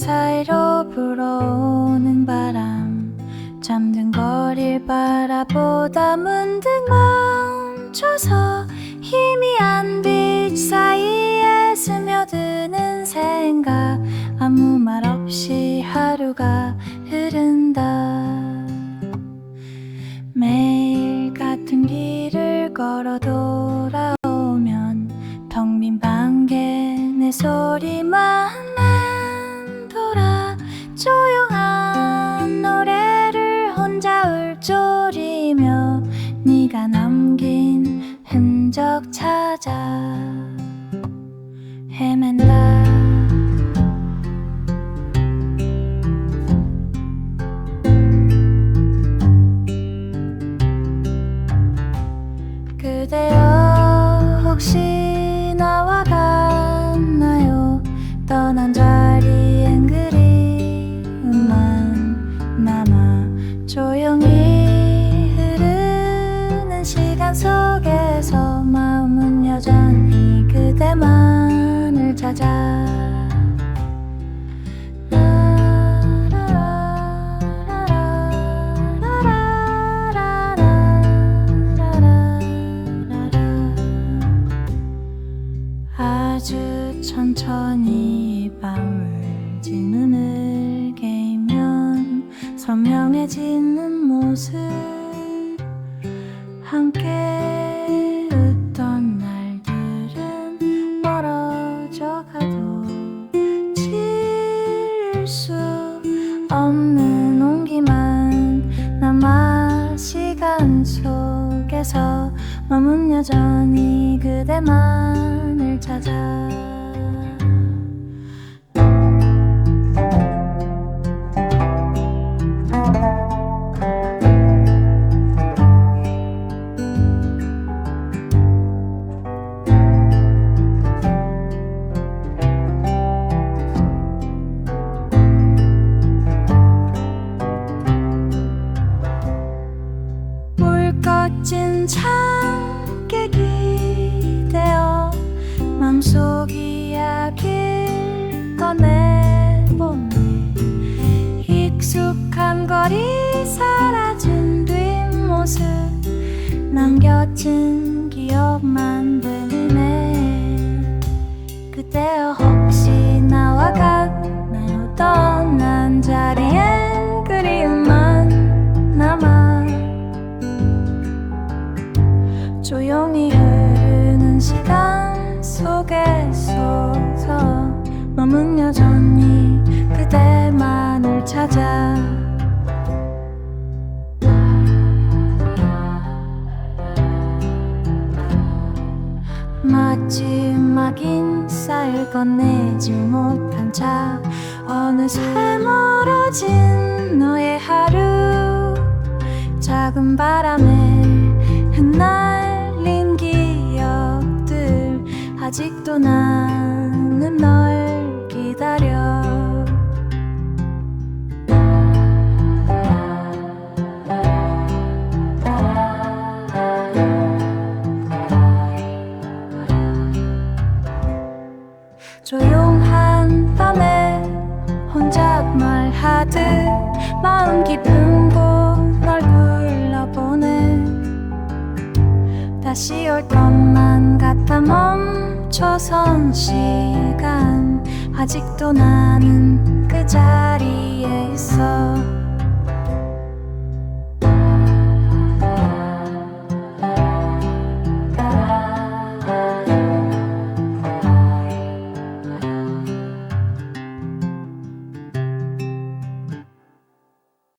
사이로 불어오는 바람. 잠든 거리를 바라보다 문득 멈춰서 희미한 빛 사이에 스며드는 생각. 아무 말 없이 하루가 흐른다. 매일 같은 길을 걸어 돌아오면 텅 빈 방개 내 소리만 남긴 흔적 찾아 헤맨다. 그대여 혹시 나와 같나요? 떠난 자리엔 그리움만 남아 조용 그대만을 찾아. 아주 천천히 밤을 지 눈을 깨면 선명해지는 모습 함께 수 없는 온기만 남아 시간 속에서 마음은 여전히 그대만을 찾아 맘속 이야기를 꺼내보니 익숙한 거리 사라진 뒷모습 남겨진 기억만 들리 찾아 마지막 인사를 건네지 못한 차 어느새 멀어진 너의 하루. 작은 바람에 말하듯 마음 깊은 곳널 불러보네 다시 올 것만 같아 멈춰선 시간. 아직도 나는 그 자리에 있어